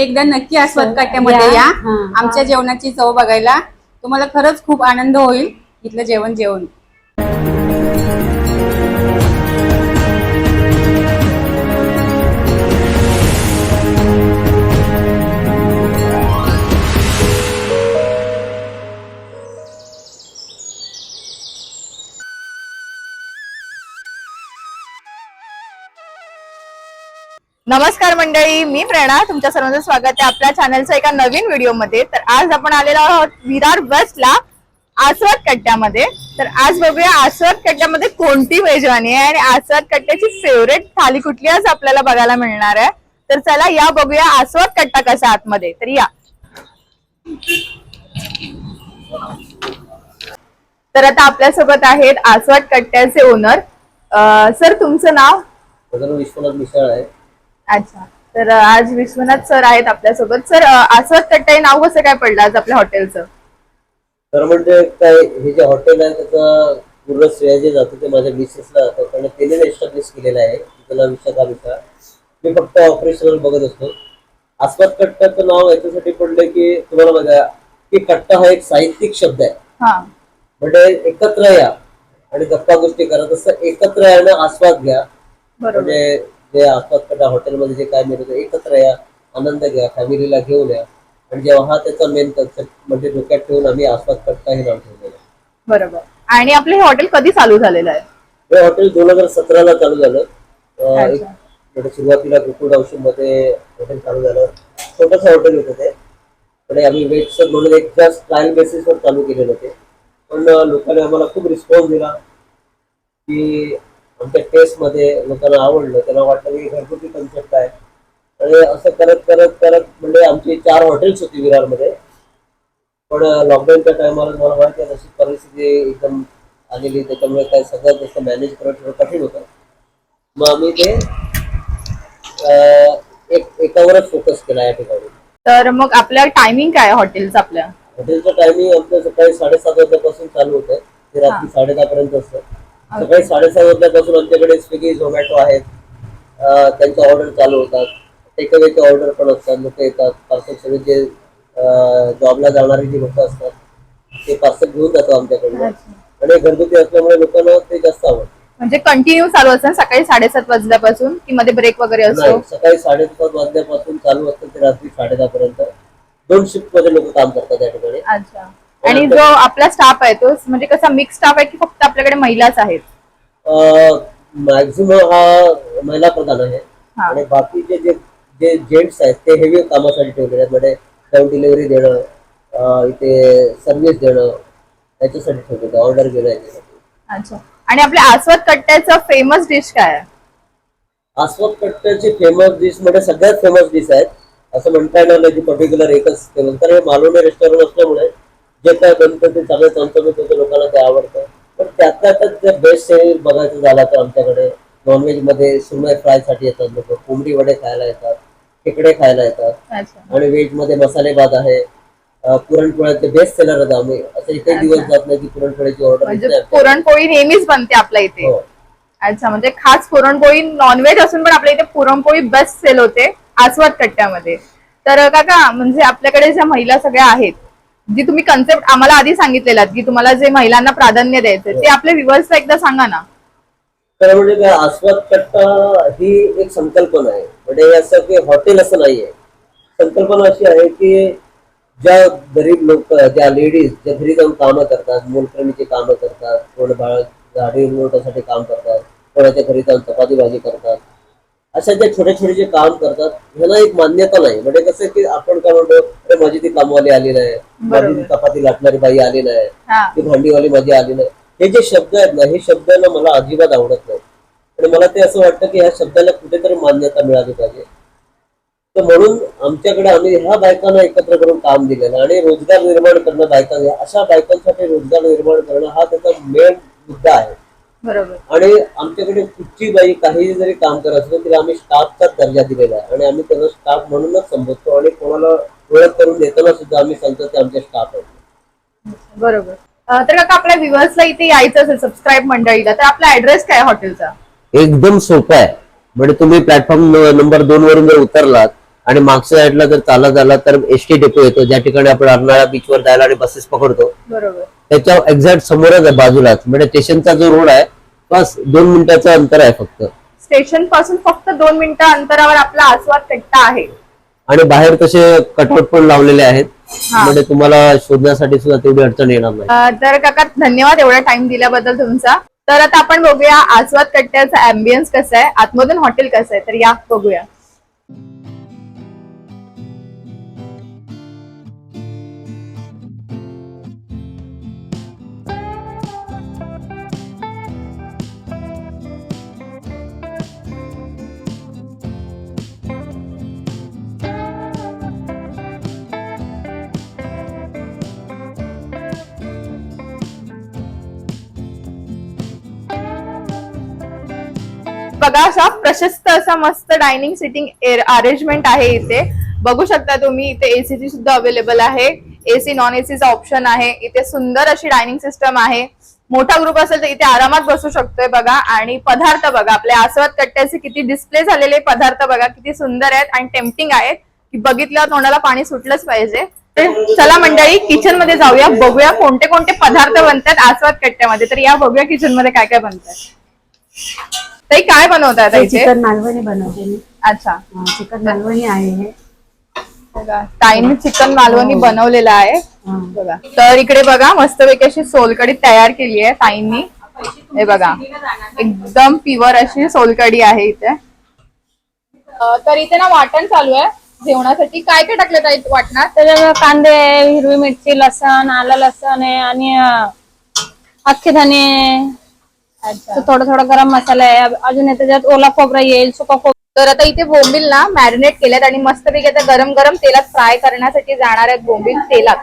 एकदा नक्की आस्वाद कट्ट्यामध्ये या. आमच्या जेवणाची चव बघायला तुम्हाला खरंच खूप आनंद होईल. इथलं जेवण जेवण नमस्कार मंडळी मी प्रेरणा तुमच्या सर्वांचं स्वागत आहे आपल्या चॅनलच्या एका नवीन व्हिडिओमध्ये तर आज आपण आलेलो आहोत विरार वेस्टला आसवत कट्ट्यामध्ये. तर आज बघूया आस्वाद कट्ट्यामध्ये कोणती मेजवानी आहे आणि आसवत कट्ट्याची फेवरेट थाली कुठली आज आपल्याला बघायला मिळणार आहे. तर चला या बघूया आसवत कट्टा कसा आतमध्ये. तर या. तर आता आपल्यासोबत आहेत आसवत कट्ट्याचे ओनर सर तुमचं नाव? नाव विश्वनाथ मिसाळ आहे. अच्छा. तर आज विश्वनाथ सर आहेत आपल्यासोबत. सर अ, आस्वाद कट्टा हे नाव कसं काय पडलं आज आपल्या हॉटेलचं? तर म्हणजे काय हे जे हॉटेल आहे त्याचा पूर्ण श्रेय जे जातं ते माझ्या मिसेसला जातं. कारण त्याने एस्टॅब्लिश केलेलं आहे. त्याला विशाखा मिसाळ मी फक्त ऑपरेशनल बघत असतो. आस्वाद कट्टाचं नाव याच्यासाठी पडलं की तुम्हाला बघा की कट्टा हा एक साहित्यिक शब्द आहे. हा. म्हणजे एकत्र या आणि गप्पा गोष्टी करा. तसं एकत्र यानं आस्वाद घ्या. म्हणजे जे कट्टा हॉटेलमध्ये जे काय मिळतं एकत्र या आनंद घ्या फॅमिलीला घेऊन या. आणि जेव्हा हा त्याचा मेन कन्सेप्ट म्हणजे डोक्यात ठेवून आम्ही कट्टा हे नाव ठेवलेलं आहे. बरोबर. आणि आपलं हे हॉटेल कधी चालू झालेलं आहे? हे हॉटेल दोन हजार सतराला चालू झालं. अं, अच्छा. एक म्हणजे सुरुवातीला गोकुळमध्ये हॉटेल चालू झालं. छोटंसं हॉटेल होतं ते. पण आम्ही वेट म्हणून एक जस्ट ट्रायल बेसिसवर चालू केलेलं ते. पण अं, लोकांनी आम्हाला खूप रिस्पॉन्स दिला की आमच्या टेस्टमध्ये लोकांना आवडलं त्यांना वाटलं की घरगुती कन्सेप्ट आहे. आणि असं करत करत करत म्हणजे आमची चार हॉटेल्स होती विरारमध्ये. पण लॉकडाऊनच्या टायमाला मला माहिती आहे तशी परिस्थिती एकदम आलेली त्याच्यामुळे काय सगळं तसं मॅनेज करणं थोडं कठीण होतं. मग आम्ही ते एक एकावरच फोकस केला या ठिकाणी. तर मग आपल्या टायमिंग काय हॉटेलचं आपल्या? हॉटेलचं टायमिंग आमचं सकाळी साडेसात वाजल्यापासून चालू होतं. ते रात्री साडेदहा पर्यंत असतं. सकाळी साडेसहा वाजल्यापासून आमच्याकडे स्विगी झोमॅटो आहेत. त्यांच्या ऑर्डर चालू होतात. टेकअवेचे ऑर्डर पण असतात. लोक येतात. पार्सल सगळे जे जॉबला जाणारी जी लोक असतात ते पार्सल घेऊन जातो आमच्याकडनं. आणि घरगुती असल्यामुळे लोकांना ते जास्त आवडतं. म्हणजे कंटिन्यू चालू असतं ना सकाळी साडेसात वाजल्यापासून? की मध्ये ब्रेक वगैरे असतो? नाही सकाळी साडेसात वाजल्यापासून चालू असतं ते रात्री साडेदहा पर्यंत दोन शिफ्टमध्ये लोक काम करतात या ठिकाणी. अच्छा. आणि जो आपला स्टाफ आहे तो म्हणजे कसा मिक्स स्टाफ आहे की फक्त आपल्याकडे महिलाच आहेत? मॅक्झिमम हा महिला प्रधान आहे. हा. आणि बाकीचे जे जे जेंट्स आहेत ते हेवी कामासाठी ठेवलेले आहेत. म्हणजे होम डिलिव्हरी देणं अं, इथे सर्व्हिस देणं याच्यासाठी ठेवलेलं ऑर्डर घेणं याच्यासाठी. अच्छा. आणि आपल्या आस्वाद कट्ट्याचं फेमस डिश काय आहे? आस्वाद कट्ट्याची फेमस डिश म्हणजे सगळ्यात फेमस डिश आहेत. असं म्हणता येणार नाही की पर्टिक्युलर एकच फेमस तर हे मालवणी रेस्टॉरंट असल्यामुळे जे काय बनतं ते सगळं चमचमीत होतं लोकांना ते आवडतं. पण त्यातल्या त्यात जे बेस्ट बघायचं झालं तर आमच्याकडे नॉनव्हेजमध्ये सुरमई फ्रायसाठी येतात लोक कोंबडी वडे खायला येतात खेकडे खायला येतात. आणि व्हेजमध्ये मसाले भात आहे. पुरणपोळ्याचे बेस्ट सेलर आहेत आम्ही. असं एकही दिवस जात नाही की पुरणपोळ्याची ऑर्डर म्हणजे पुरणपोळी नेहमीच बनते आपल्या इथे. हो. अच्छा म्हणजे खास पुरणपोळी नॉनव्हेज असून पण आपल्या इथे पुरणपोळी बेस्ट सेल होते. आस्वाद कट्ट्यामध्ये. तर काका म्हणजे आपल्याकडे ज्या महिला सगळ्या आहेत जी तुम्ही कन्सेप्ट आम्हाला आधी सांगितलेला की तुम्हाला जे महिलांना प्राधान्य द्यायचं ते आपल्या व्ह्युअर्सला एकदा सांगा ना. तर म्हणजे काय आस्वाद कट्टा ही एक संकल्पना आहे. म्हणजे हे असं की हॉटेल असं नाहीये. संकल्पना अशी आहे की ज्या गरीब लोक ज्या लेडीज ज्या घरी जाऊन कामं करतात मोलकरणीची कामं करतात कोण बाळ झाडी मोठ्यासाठी काम करतात कोणाच्या घरी जाऊन चपाती भाजी करतात अशा ज्या छोटे छोटे जे काम करतात ह्यांना एक मान्यता नाही. म्हणजे कसं की आपण काय म्हणतो अरे माझी ती कामवाली आली नाही. माझी ती चपाती लाटणारी बाई आली नाही. ती भांडीवाली माझी आली नाही. हे जे शब्द आहेत ना हे शब्द ना मला अजिबात आवडत नाही. आणि मला ते असं वाटतं की ह्या शब्दाला कुठेतरी मान्यता मिळाली पाहिजे. तर म्हणून आमच्याकडे आम्ही ह्या बायकांना एकत्र करून काम दिलेलं. आणि रोजगार निर्माण करणं बायकांना अशा बायकांसाठी रोजगार निर्माण करणं हा त्याचा मेन मुद्दा आहे. बरोबर. आणि आमच्याकडे कुठची बाई काही जरी काम करत असलो तरी आम्ही स्टाफचाच दर्जा दिलेला आहे. आणि आम्ही त्यांना स्टाफ म्हणूनच संबोधतो आणि कोणाला ओळख करून देताना सुद्धा आम्ही सांगतो ते आमचे स्टाफ आहेत. बरोबर. तर काका आपल्या व्ह्युअर्सला इथे यायचं असेल सबस्क्राईब मंडळीला तर आपला ऍड्रेस काय हॉटेलचा? एकदम सोपं आहे. म्हणजे तुम्ही प्लॅटफॉर्म नंबर दोन वरून जर उतरलात आणि मागच्या साईडला जर चालत आला तर एस टी डेपो येतो ज्या ठिकाणी आपण अर्नाळा बीचवर जायला आणि बसेस पकडतो. बरोबर. त्याच्या एक्झॅक्ट समोरच आहे बाजूलाच. म्हणजे स्टेशनचा जो रोड आहे बस दोन मिनिटाचं अंतर आहे फक्त. स्टेशनपासून फक्त दोन मिनिटं अंतरावर आपला आस्वाद कट्टा आहे. आणि बाहेर तसे कटआउट पण लावलेले आहेत. म्हणजे तुम्हाला शोधण्यासाठी सुद्धा तेवढी अडचण येणार नाही. तर काका धन्यवाद एवढा टाइम दिल्याबद्दल तुमचा. तर आता आपण बघूया आस्वाद कट्ट्याचा अँबियन्स कसं आहे आतमधून हॉटेल कसं आहे तर या बघूया. बघा असा प्रशस्त असा मस्त डायनिंग सिटिंग अरेंजमेंट आहे इथे. बघू शकता तुम्ही इथे एसीची सुद्धा अवेलेबल आहे. एसी नॉन एसीचा ऑप्शन आहे. इथे सुंदर अशी डायनिंग सिस्टम आहे. मोठा ग्रुप असेल तर इथे आरामात बसू शकतोय बघा. आणि पदार्थ बघा आपल्या आस्वाद कट्ट्याचे किती डिस्प्ले झालेले पदार्थ बघा किती सुंदर आहेत आणि टेम्पटिंग आहेत. की बघितल्यावर तोंडाला पाणी सुटलंच पाहिजे. तर चला मंडळी किचनमध्ये जाऊया बघूया कोणते कोणते पदार्थ बनतात आस्वाद कट्ट्यामध्ये. तर या बघूया किचनमध्ये काय काय बनतात ताई काय बनवतात इथे? चिकन मालवणी बनवते मी. अच्छा. हा, चिकन मालवणी आहे हे. बघा ताईने चिकन मालवणी बनवलेलं आहे. हा. बघा. तर इकडे बघा मस्तपैकी अशी सोलकडी तयार केली आहे ताईंनी. हे बघा एकदम प्युअर अशी सोलकडी आहे इथे. अं, तर इथे ना वाटण चालू आहे जेवणासाठी. काय काय टाकलं ताई वाटणार त्याच्यात कांदे हिरवी मिरची लसण आलं लसण आहे आणि अं, अख्खे धने अच्छा. थोडं थोडं गरम मसाला आहे. अजून त्याच्यात ओला खोबरा येईल सुका खोबरा तर आता इथे बोंबील ना मॅरिनेट केल्यात आणि मस्तपैकी आता गरम गरम तेलात फ्राय करण्यासाठी जाणार आहेत बोंबील तेलात.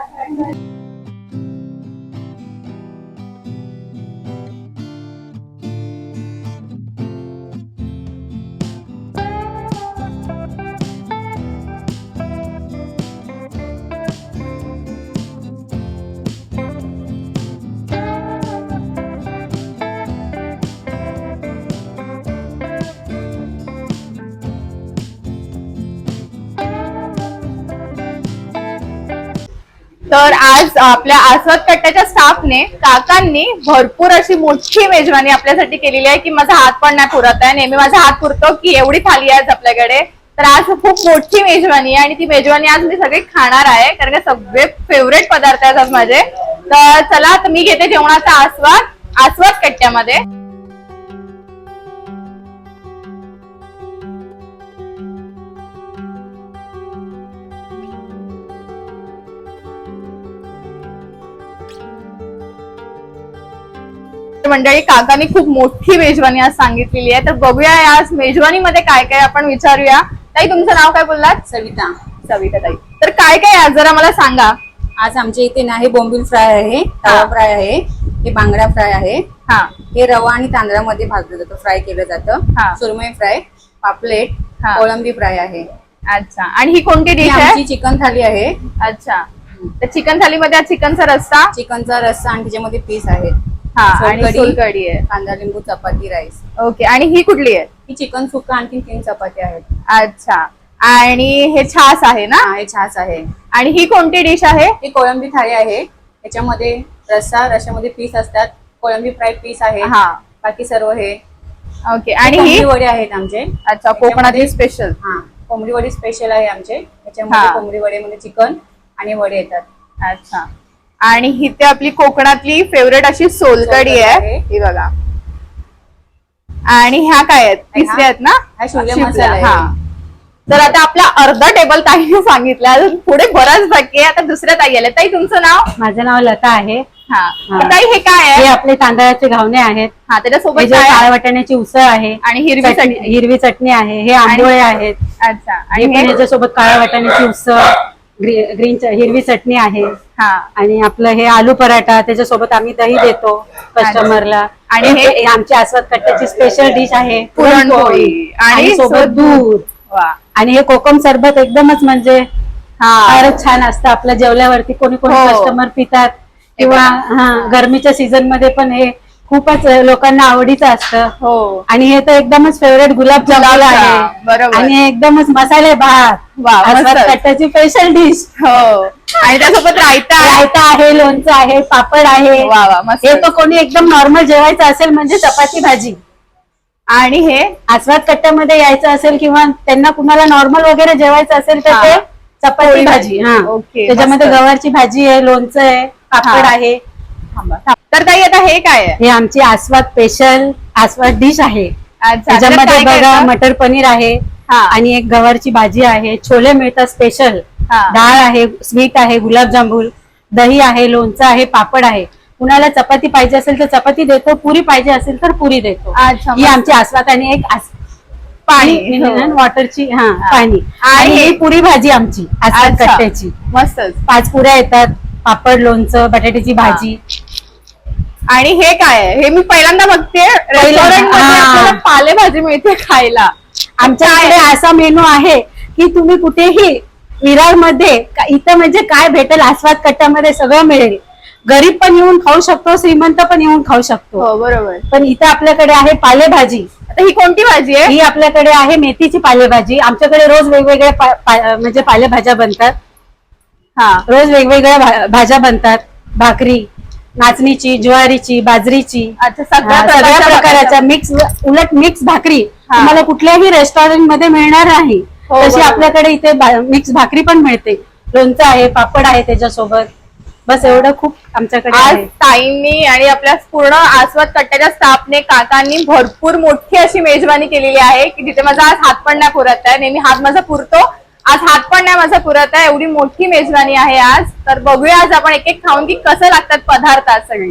तर आज आपल्या आस्वाद कट्ट्याच्या स्टाफने काकांनी भरपूर अशी मोठी मेजवानी आपल्यासाठी केलेली आहे की माझा हात पण नाही पुरत आहे. नेहमी माझा हात पुरतो की एवढी थाली आहे आपल्याकडे. तर आज खूप मोठी मेजवानी आहे आणि ती मेजवानी आज मी सगळी खाणार आहे कारण का सगळे फेवरेट पदार्थ आहेत आज माझे. तर चला आता मी घेते जेवणाचा आस्वाद आस्वाद कट्ट्यामध्ये. मंडळी काकांनी खूप मोठी मेजवानी आज सांगितलेली आहे. तर बघूया आज मेजवानी मध्ये काय काय आपण विचारूया. ताई तुमचं नाव काय बोललात? सविता. सविता ताई. तर काय काय आहे आज जरा मला सांगा. आज आमच्या इथे ना हे बोंबील फ्राय आहे तवा. फ्राय आहे हे बांगडा फ्राय आहे. हा. हे रवा आणि तांदळामध्ये भाजलं जातं फ्राय केलं हा. जातं सुरमई फ्राय पापलेट हा. कोळंबी फ्राय आहे. अच्छा. आणि ही कोणती डिश आमची आहे? चिकन थाली आहे. अच्छा. तर चिकन थालीमध्ये चिकनचा रस्सा? चिकनचा रस्सा आणि त्याच्यामध्ये पीस आहेत हा आणि सोलकढी. आहे. कांदा लिंबू चपाती राईस. ओके आणि ही कुठली आहे? ही चिकन सुक्का आणखी तीन चपाती आहेत. अच्छा आणि हे छास आहे ना? हा हे छास आहे. आणि ही कोणती डिश आहे? ही कोळंबी थाळी आहे. त्याच्यामध्ये रस्सा रश्यामध्ये पीस असतात. कोळंबी फ्राय पीस आहे. हा. बाकी सर्व हे. ओके आणि कोंबडी ही वडे आहेत आमचे. अच्छा कोकणातली स्पेशल हा कोंबडी वडी स्पेशल आहे आमचे. त्याच्यामध्ये हा. कोंबडी वड्यामध्ये चिकन आणि वडे येतात. अच्छा. आणि ही ते आपली कोकणातली फेवरेट अशी सोलकडी आहे. ही बघा. आणि ह्या काय आहेत? तिसऱ्या आहेत ना? हा. हा. तर आता आपला अर्धा टेबल ताईने सांगितलं. अजून पुढे बराच बाकी आहे. आता दुसऱ्या ताई आल्या ताई तुमचं नाव? माझं नाव लता आहे. हा. हा. ताई हे काय हे आहे आपले तांदळाचे घावणे आहेत. हा त्याच्यासोबत हे जे काय काळ्या आहे? वाटाण्याची उसळ आहे. आणि हिरवी चटणी- चटणी. हिरवी चटणी आहे. हे आंबोळे आहेत. अच्छा. आणि हे याच्यासोबत काळ्या वाटाण्याची उसळ. ग्री- ग्रीन च- हिरवी चटणी आहे. हा. आणि आपलं हे आलू पराठा त्याच्यासोबत आम्ही दही देतो कस्टमरला आणि हे- हे आमची आस्वाद कट्ट्याची स्पेशल डिश आहे. पुरणपोळी. आणि सोबत दूध. वा. आणि हे कोकम सरबत एकदमच म्हणजे हा. फारच छान असतं. आपल्या जेवल्यावरती कोणी कोणी हो. कस्टमर पितात. किंवा हा गरमीच्या सीझनमध्ये पण हे खूपच लोकांना आवडीचं असतं हो आणि हे तर एकदमच फेवरेट गुलाबजाम, आहे बरोबर. आणि एकदमच मसाले भात. कट्ट्याची स्पेशल डिश हो आणि त्यासोबत रायता. रायता आहे लोणचं आहे पापड आहे वा वा हे तो कोणी एकदम नॉर्मल जेवायचं असेल म्हणजे चपाती भाजी आणि हे आस्वाद कट्ट्यामध्ये यायचं असेल किंवा त्यांना कुणाला नॉर्मल वगैरे जेवायचं असेल तर. ते चपाती भाजी हा ओके, त्याच्यामध्ये. गवारची भाजी आहे लोणचं आहे पापड. आहे. तर ताई आता हे काय आहे हे आमची आस्वाद स्पेशल आस्वाद डिश आहे अच्छा, त्याच्यामध्ये त्यात काय काय बघा येतं? मटर पनीर आहे हा. आणि एक गवारची भाजी आहे छोले मिळतात स्पेशल हा. डाळ आहे स्वीट आहे गुलाबजामुन दही आहे लोणचं आहे पापड आहे कुणाला चपाती पाहिजे असेल तर चपाती देतो पुरी पाहिजे असेल तर पुरी देतो अच्छा, ही मस्त. आमची आस्वाद आणि एक आस- पाणी हो. वॉटरची हा पाणी आणि आणि ही पुरी भाजी आमची आस्वाद अच्छा. कट्ट्याची मस्तच पाच पुऱ्या येतात पापड लोणचं बटाट्याची भाजी आणि हे काय आहे? हे मी पहिल्यांदा बघते. रेस्टॉरंटमध्ये हा. आपल्याला पालेभाजी मिळते खायला. आमच्याकडे असा मेनू आहे की तुम्ही कुठेही विरारमध्ये इथं म्हणजे काय भेटेल आस्वाद कट्ट्यामध्ये सगळं मिळेल. गरीब पण येऊन खाऊ शकतो श्रीमंत पण येऊन खाऊ शकतो. हो बरोबर. पण इथं आपल्याकडे आहे पालेभाजी. आता ही कोणती भाजी आहे? ही आपल्याकडे आहे मेथीची पालेभाजी. आमच्याकडे रोज वेगवेगळ्या पा- पा- म्हणजे पालेभाज्या बनतात. हा. रोज वेगवेगळ्या भा- भाज्या बनतात. भाकरी. नाचणीची ज्वारीची बाजरीची. अच्छा सगळ्या सगळ्या प्रकारच्या मिक्स उलट मिक्स भाकरी. तुम्हाला कुठल्याही रेस्टॉरंटमध्ये मिळणार नाही. हो, तशी. आपल्याकडे इथे मिक्स भाकरी पण मिळते. लोणचं आहे पापड आहे त्याच्यासोबत. बस एवढं खूप आमच्याकडे आज ताईंनी आणि आपल्या पूर्ण आस्वाद कट्ट्याच्या स्टाफने काकांनी भरपूर मोठी अशी मेजवानी केलेली आहे की तिथे माझा आज हात पण नाही पुरत आहे. नेहमी हात माझा पुरतो. आज हात पण नाही माझा पुरत आहे. एवढी मोठी मेजवानी आहे आज. तर बघूया आज आपण एक एक खाऊन की कसं लागतात पदार्थ आज सगळी.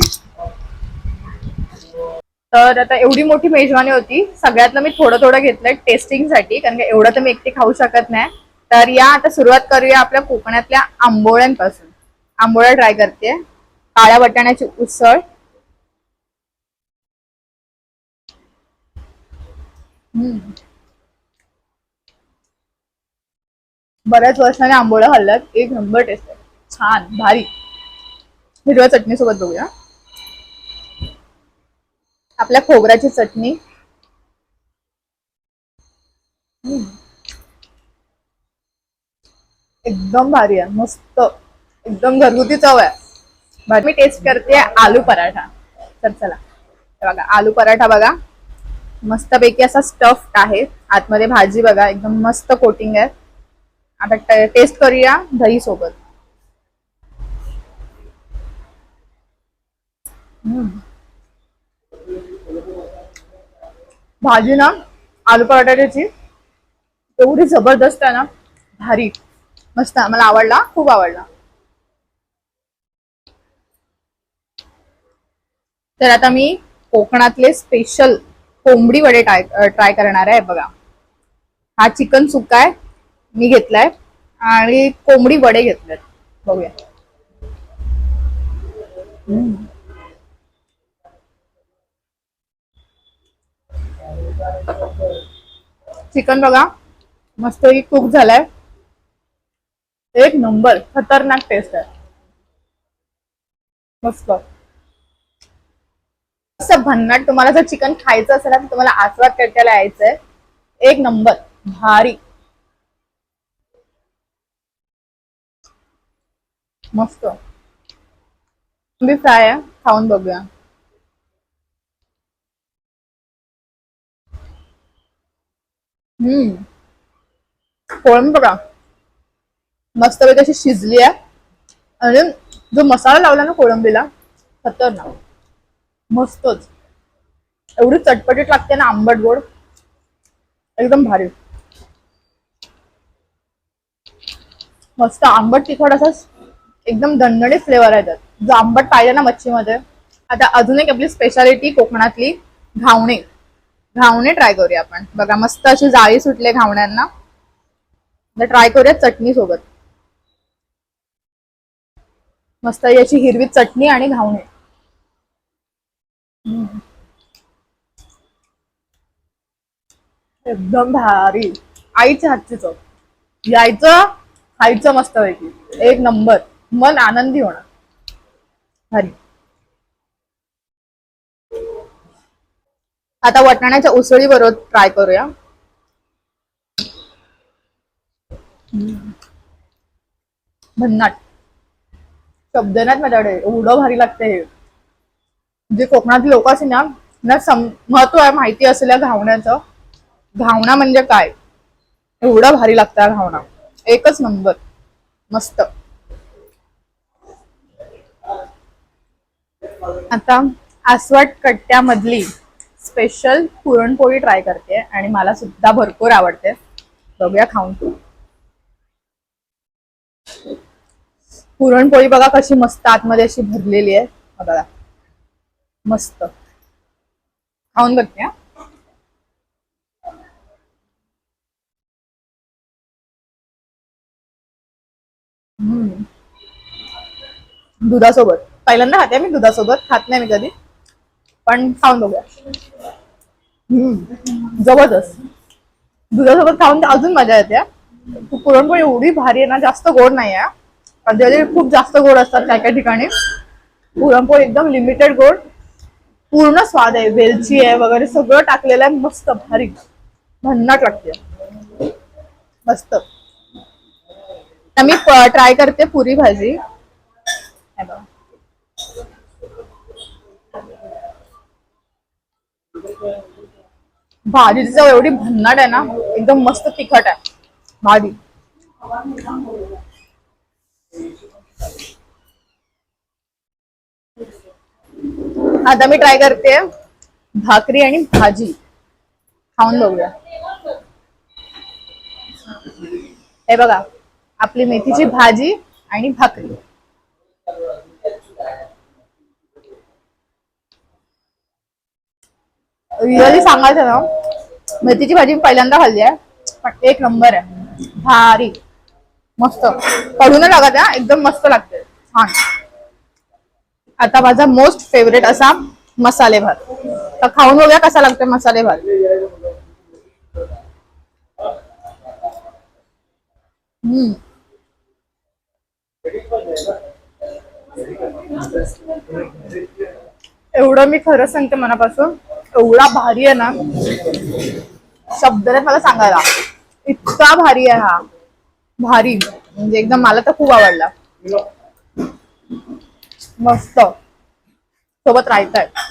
तर आता एवढी मोठी मेजवानी होती. सगळ्यातलं मी थोडं थोडं घेतलंय टेस्टिंगसाठी कारण की एवढं तर मी एकटी खाऊ शकत नाही. तर या आता सुरुवात करूया आपल्या कोकणातल्या आंबोळ्यांपासून. आंबोळ्या ट्राय करते काळ्या वाटाण्याची उसळ. हम्म. बऱ्याच वर्षाने आंबोळ्या खाल्ल्यात एक नंबर टेस्ट आहे. छान भारी. हिरव्या चटणी सोबत बघूया. आपल्या खोबऱ्याची चटणी. एकदम भारी आहे. मस्त. एकदम घरगुती चव आहे. भारी. मी टेस्ट करते आलू पराठा. तर चला. बघा आलू पराठा बघा. मस्तपैकी असा स्टफ्ड आहे. आतमध्ये भाजी बघा. एकदम मस्त कोटिंग आहे. आता टेस्ट करूया दही सोबत हम्म. भाजी ना आलू पराठ्याची एवढी जबरदस्त आहे ना भारी. मस्त मला आवडला खूप आवडला. तर आता मी कोकणातले स्पेशल कोंबडी वडे ट्राय ट्राय करणार आहे बघा. हा चिकन सुक्का आहे मी घेतलाय. आणि कोंबडी वडे घेतलेत. बघूया. चिकन बघा. मस्त कुक झालाय. एक नंबर. खतरनाक टेस्ट आहे. मस्त. असं भन्नाट तुम्हाला जर चिकन खायचं असेल ना तर तुम्हाला आस्वाद कट्ट्याला यायचंय. एक नंबर. भारी. मस्त. मी फ्राय आहे खाऊन बघूया. हम्म. कोळंबी बघा. मस्तपैकी अशी शिजली आहे. आणि जो मसाला लावला ना कोळंबीला खतरनाक. मस्तच. एवढी चटपटीत लागते ना आंबट गोड. एकदम भारी. मस्त आंबट तिखट असा एकदम दणदणीत फ्लेवर आहे त्यात जो आंबट पाहिजे ना मच्छीमध्ये. आता अजून एक आपली स्पेशालिटी कोकणातली घावणे. घावणे ट्राय करूया आपण. बघा मस्त अशी जाळी सुटले घावण्यांना. ट्राय करूया चटणी सोबत. मस्त याची हिरवी चटणी आणि घावणे. एकदम भारी. आईच्या हातची चव. यायचं खायचं मस्त पैकी एक नंबर. मन आनंदी होणार. हरी. आता वाटाण्याच्या उसळी बरोबर ट्राय करूया. भन्नाट. शब्द नाहीत माझ्याकडे एवढं भारी लागते हे. जे कोकणातले लोक असे ना सम महत्त्व आहे माहिती असेल या घावण्याचं. घावणा म्हणजे काय? एवढं भारी लागतं हा घावणा. एकच नंबर मस्त. आता आसवट कट्ट्यामधली स्पेशल पुरणपोळी ट्राय करते आणि मला सुद्धा भरपूर आवडते. बघूया खाऊन. पुरणपोळी बघा कशी मस्त आतमध्ये अशी भरलेली आहे. बघा. मस्त. खाऊन बघते हा. हम्म. दुधासोबत. पहिल्यांदा खाते मी दुधासोबत. खात नाही मी कधी. पण खाऊन बघूया. हम्म. जबरदस्त. दुधासोबत खाऊन अजून मजा येते पुरणपोळी एवढी भारी आहे ना जास्त गोड नाही आहे कधी म्हणजे खूप जास्त गोड असतात काही काही ठिकाणी. पुरणपोळी एकदम लिमिटेड गोड. पूर्ण स्वाद आहे वेलची आहे वगैरे सगळं टाकलेलं आहे मस्त भारी. भन्नाट लागते. मस्त. मी ट्राय करते पुरी भाजी. हे बघा. भाजीची चव एवढी भन्नाट आहे ना एकदम मस्त तिखट आहे. भाजी. आता मी ट्राय करते भाकरी आणि भाजी. खाऊन बघूया. हे बघा आपली मेथीची भाजी आणि भाकरी. रिअली सांगायचं ना मेथीची भाजी मी पहिल्यांदा खाल्ली आहे पण एक नंबर आहे. भारी. मस्त. कडू नाही लागत आहे एकदम मस्त लागते. छान. आता माझा मोस्ट फेवरेट असा मसाले भात. तर खाऊन बघूया कसा लागतो मसाले भात. हम्म. एवढं मी खरं सांगते मनापासून. एवढा भारी आहे ना. शब्द मला सांगायला. इतका भारी आहे हा. भारी. म्हणजे एकदम मला तर खूप आवडला. मस्त. सोबत रायता आहे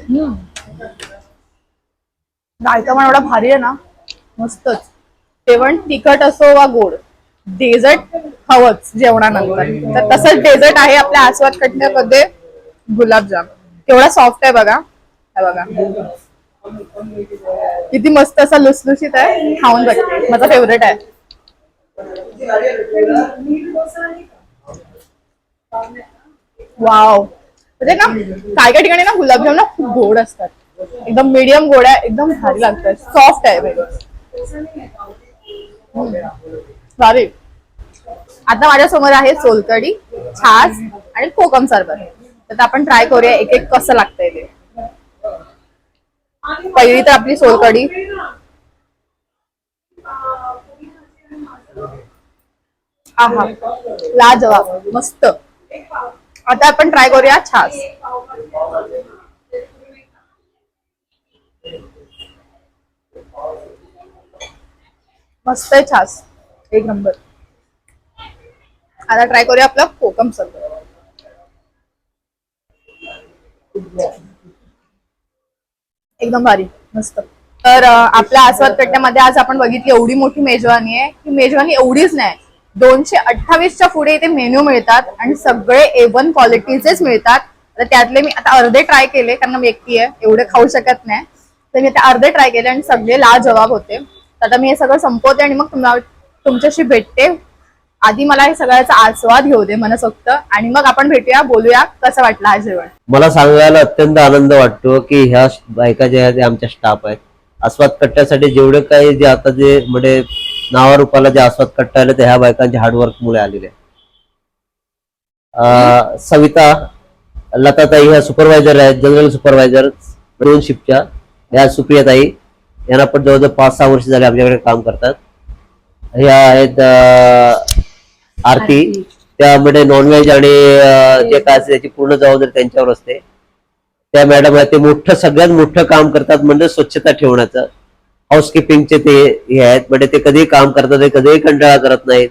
हम्म. रायता पण एवढा भारी आहे ना. मस्तच. जेवण तिखट असो वा गोड. डेझर्ट हवंच जेवणानंतर. तर तसंच डेझर्ट आहे आपल्या आस्वाद कट्ट्यामध्ये गुलाबजाम. केवढा सॉफ्ट आहे बघा. हे बघा. किती मस्त असा लुसलुशीत आहे. खाऊन बघते माझा फेवरेट आहे. वाव म्हणजे ना काय काय ठिकाणी ना गुलाबजाम ना खूप गोड असतात. एकदम मीडियम गोड आहे एकदम भारी लागतात. सॉफ्ट आहे. म्हणजे भारी आता माझ्यासमोर आहे सोलकडी छास आणि कोकम सरबत. तर आपण ट्राय करूया एक एक कसं लागतंय ते. पहिली तर आपली सोलकडी आहा लाजवाब मस्त. आता आपण ट्राय करूया छास. मस्त आहे छास. एक नंबर. आता ट्राय करूया आपलं कोकम सरबत एकदम भारी मस्त. तर आपल्या आस्वाद कट्ट्यामध्ये आज आपण बघितली एवढी मोठी मेजवानी आहे. ही मेजवानी एवढीच नाही. दोनशे अठ्ठावीसच्या पुढे इथे मेन्यू मिळतात आणि सगळे ए वन क्वालिटीचेच मिळतात. तर त्यातले मी आता अर्धे ट्राय केले कारण मी एकटी आहे एवढे खाऊ शकत नाही. तर मी आता अर्धे ट्राय केले आणि सगळे लाजवाब होते. तर आता मी हे सगळं संपवते आणि मग तुम्हाला तुमच्याशी भेटते. आधी मला हे सगळ्याचा आस्वाद घेऊ दे मनसोक्त. आणि मग आपण भेटूया बोलूया कसं वाटलं हा जेवण? मला सांगायला अत्यंत आनंद वाटतो की ह्या बायका ज्या आहेत आमच्या स्टाफ आहेत. आस्वाद कट्ट्यासाठी जेवढे काही जे आता जे म्हणजे नावारूपाला जे आस्वाद कट्टा आले ते ह्या बायकांच्या हार्डवर्क मुळे आलेले आहे. सविता लताताई ह्या सुपरवायझर आहेत जनरल सुपरवायझर दोन शिफ्टच्या ह्या सुप्रियाताई यांना पण जवळजवळ पाच सहा वर्ष झाले आमच्याकडे काम करतात. ह्या आहेत आरती. त्यामध्ये नॉनव्हेज आणि अं, जे काय असेल त्याची पूर्ण जबाबदारी त्यांच्यावर असते. त्या मॅडम आहेत ते मोठं सगळ्यात मोठं काम करतात म्हणजे स्वच्छता ठेवण्याचं. हाऊसकीपिंगचे ते हे आहेत म्हणजे ते कधीही काम करतात ते कधीही कंटाळा करत नाहीत.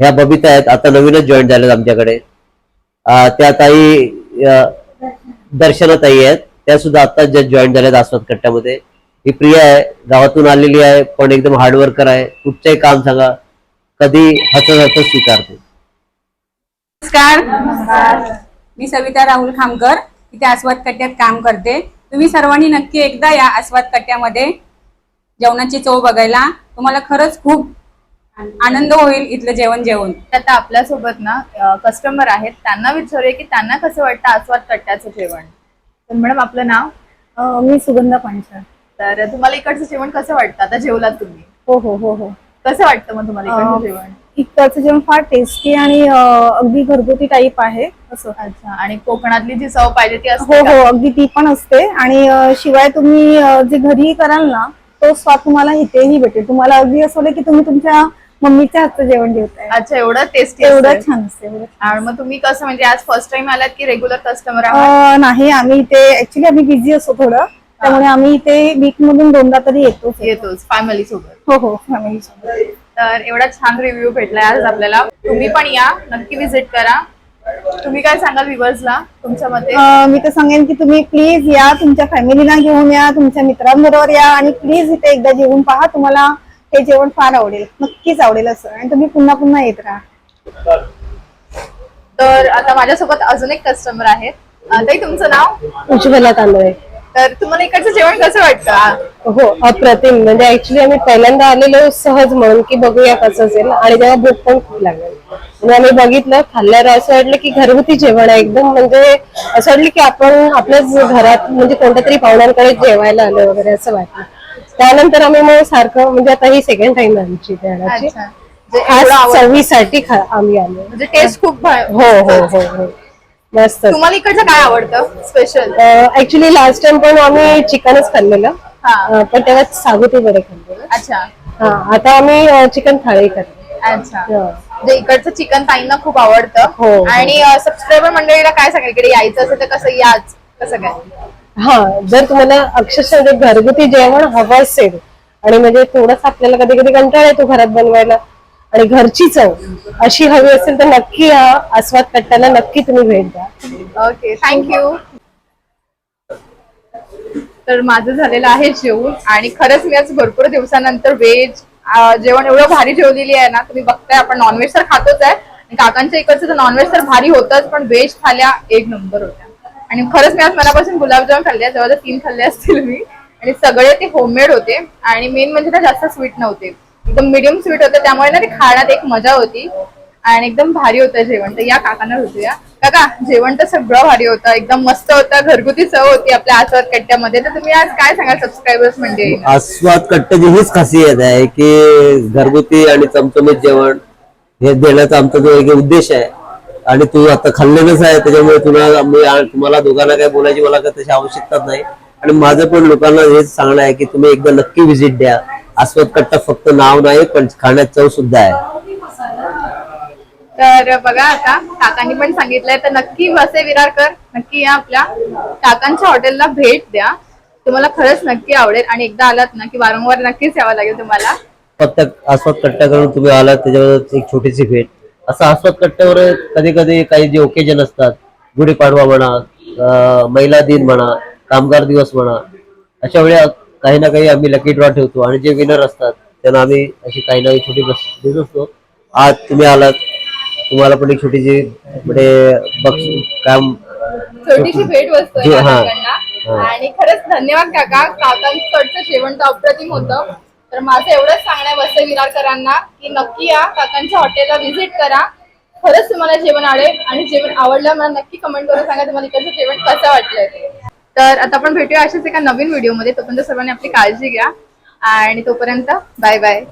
ह्या बबिता आहेत आता नवीनच जॉईन झाल्यात आमच्याकडे. त्या ताई अं, दर्शना ताई आहेत त्या सुद्धा आता जस्ट जॉईन झाल्यात आस्वाद कट्ट्यामध्ये. ही प्रिया आहे गावातून आलेली आहे पण एकदम हार्डवर्कर आहे. कुठचंही काम सांगा कधी हसत हसत स्वीकारते. नमस्कार. मी सविता राहुल खामकर इथे आस्वाद कट्ट्यात काम करते. तुम्ही सर्वांनी नक्की एकदा या आस्वाद कट्ट्यामध्ये जेवणाची चव बघायला. तुम्हाला खरंच खूप आनंद होईल इथलं जेवण जेवण आता आपल्यासोबत ना कस्टमर आहेत. त्यांना विचारूया की त्यांना कसं वाटतं आस्वाद कट्ट्याचं जेवण? तर मॅडम आपलं नाव? मी सुगंधा पाणसर तर तुम्हाला इकडचं जेवण कसं वाटतं? आता जेवलात तुम्ही. हो हो हो हो. कसं वाटतं मग तुम्हाला इकडचं जेवण? इकडचं जेवण फार टेस्टी आणि अगदी घरगुती टाईप आहे असं. अच्छा आणि कोकणातली जी चव पाहिजे ती हो असते हो का? अगदी ती पण असते. आणि शिवाय तुम्ही जे घरी कराल ना तो स्वाद तुम्हाला इथेही भेटेल. तुम्हाला अगदी असं की तुम्ही तुमच्या मम्मीच्या हातचं जेवण जेवताय. अच्छा एवढं टेस्टी एवढं छान असते. आणि मग तुम्ही कसं म्हणजे आज फर्स्ट टाइम आलात की रेग्युलर कस्टमर नाही आम्ही इथे ऍक्च्युली आम्ही बिझी असतो थोडं. त्यामुळे आम्ही इथे वीक मधून दोनदा तरी येतो येतोच फॅमिली सोबत. हो हो फॅमिली तर एवढा छान रिव्ह्यू भेटलाय आज आपल्याला. तुम्ही पण या नक्की विजिट करा. तुम्ही काय सांगाल विवर्सला तुमच्या मते. अं, मी तर सांगेन की तुम्ही प्लीज या तुमच्या फॅमिलीला घेऊन या तुमच्या मित्रांबरोबर या आणि प्लीज इथे एकदा जेवून पहा. तुम्हाला हे जेवण फार आवडेल नक्कीच आवडेल असं. आणि तुम्ही पुन्हा पुन्हा येत राहा. तर आता माझ्यासोबत अजून एक कस्टमर आहेत. अं, ताई तुमचं नाव? उज्ज्वला तांदळे. तर तुम्हाला इकडचं जेवण कसं वाटतं? हो अप्रतिम. म्हणजे ऍक्च्युली आम्ही पहिल्यांदा आलेलो सहज म्हणून की बघूया कसं असेल. आणि तेव्हा भूक पण खूप लागली. आणि आम्ही बघितलं खाल्ल्यावर असं वाटलं की घरगुती जेवण आहे एकदम. म्हणजे असं वाटलं की आपण आपल्याच घरात म्हणजे कोणत्या तरी पाहुण्यांकडे जेवायला आलो वगैरे असं वाटलं. त्यानंतर आम्ही मग सारखं म्हणजे आता ही सेकंड टाइम आमची अच्छा. म्हणजे खास एवढं आवड- चवीसाठी खा- आम्ही आलो. म्हणजे टेस्ट खूप भा- हो हो हो हो. मस्त. तुम्हाला इकडचं काय आवडतं? स्पेशल ऍक्च्युली लास्ट टाइम पण आम्ही चिकनच खाल्लेलं. हा. पण तेव्हा सागुती बरे खाल्लेलं. अच्छा. हा आता आम्ही चिकन थाळी करतो अच्छा. हा. म्हणजे इकडचं चिकन ताईंना खूप आवडतं. हो. आणि सबस्क्रायबर मंडळीला काय सांगेल? इकडे यायचं असेल तर कसं याच? कसं काय? हा जर तुम्हाला अक्षरशः म्हणजे घरगुती जेवण हवं असेल आणि म्हणजे थोडस आपल्याला कधी कधी कंटाळा येतो घरात बनवायला आणि घरची चव अशी हवी असेल तर नक्की या आस्वाद कट्ट्याला नक्की तुम्ही भेट द्या. ओके थँक्यू तर माझं झालेलं आहे जेवण आणि खरंच मी आज भरपूर दिवसानंतर व्हेज जेवण एवढं भारी जेवलेली आहे ना तुम्ही बघताय आपण नॉनव्हेज तर खातोच आहे. आणि काकांच्या इकडचं तर नॉनव्हेज तर भारी होतच पण व्हेज थाल्या एक नंबर होत्या. आणि खरंच मी आज मनापासून गुलाबजाम खाल्ले जवळजवळ तीन खाल्ले असतील मी. आणि सगळे ते होममेड होते. आणि मेन म्हणजे ते जास्त स्वीट नव्हते. एकदम मिडियम स्वीट होतं. त्यामुळे ना ते खाण्यात एक मजा होती. आणि एकदम भारी होतं जेवण. तर या काकांना भेटूया. काका जेवण तर सगळं भारी होतं. एकदम मस्त होतं. घरगुती चव होती आपल्या आस्वाद कट्ट्यामध्ये. तर तुम्ही आज काय सांगाल सबस्क्रायबर्स म्हणजे? आस्वाद कट्ट्याची हीच खासियत आहे की घरगुती आणि चमचमीत जेवण हे देण्याचा आमचा जो एक उद्देश आहे. आणि तू आता खाल्लेलंच आहे. त्याच्यामुळे तुला तुम्हाला दोघांना काही बोलायची मला काय तशी आवश्यकताच नाही. आणि माझं पण लोकांना हेच सांगणं आहे की तुम्ही एकदा नक्की व्हिजिट द्या. आस्वाद कट्टा फक्त नाव नाही पण खाण्यात चव सुद्धा आहे. तर बघा आता काकांनी पण सांगितलंय तर नक्की वसे विरारकर नक्की या आपल्या काकांच्या हॉटेलला भेट द्या. तुम्हाला खरंच नक्की आवडेल आणि एकदा आलात ना की वारंवार नक्कीच यावं लागेल तुम्हाला. फक्त आस्वाद कट्टा करून तुम्ही आलात त्याच्यावर एक छोटीशी भेट. असं आस्वाद कट्ट्यावर कधी कधी काही जे ओकेजन असतात गुढीपाडवा म्हणा अं, महिला दिन म्हणा कामगार दिवस म्हणा अशा वेळी काही ना काही आम्ही लकी ड्रॉ ठेवतो आणि जे विनर असतात त्यांना आम्ही अशी काही ना काही छोटी बस देत असतो आज तुम्ही आलात तुम्हाला पण एक छोटीशी म्हणजे बक्षीस काम छोटीशी भेट वस्तू आहे हा. काकांकडनं. हा. आणि खरंच धन्यवाद काका काकांकडचं जेवण तर अप्रतिम होतं तर माझं एवढंच सांगणं आहे वसई विरारकरांना की नक्की या काकांच्या हॉटेलला व्हिजिट करा खरंच तुम्हाला जेवण आवडेल आणि जेवण आवडलं मला नक्की कमेंट करून सांगा तुम्हाला इकडचं जेवण कसं वाटलंय ते. तर आता आपण भेटूया अशाच एका नवीन व्हिडिओमध्ये. तोपर्यंत सर्वांनी आपली काळजी घ्या. आणि तोपर्यंत बाय बाय.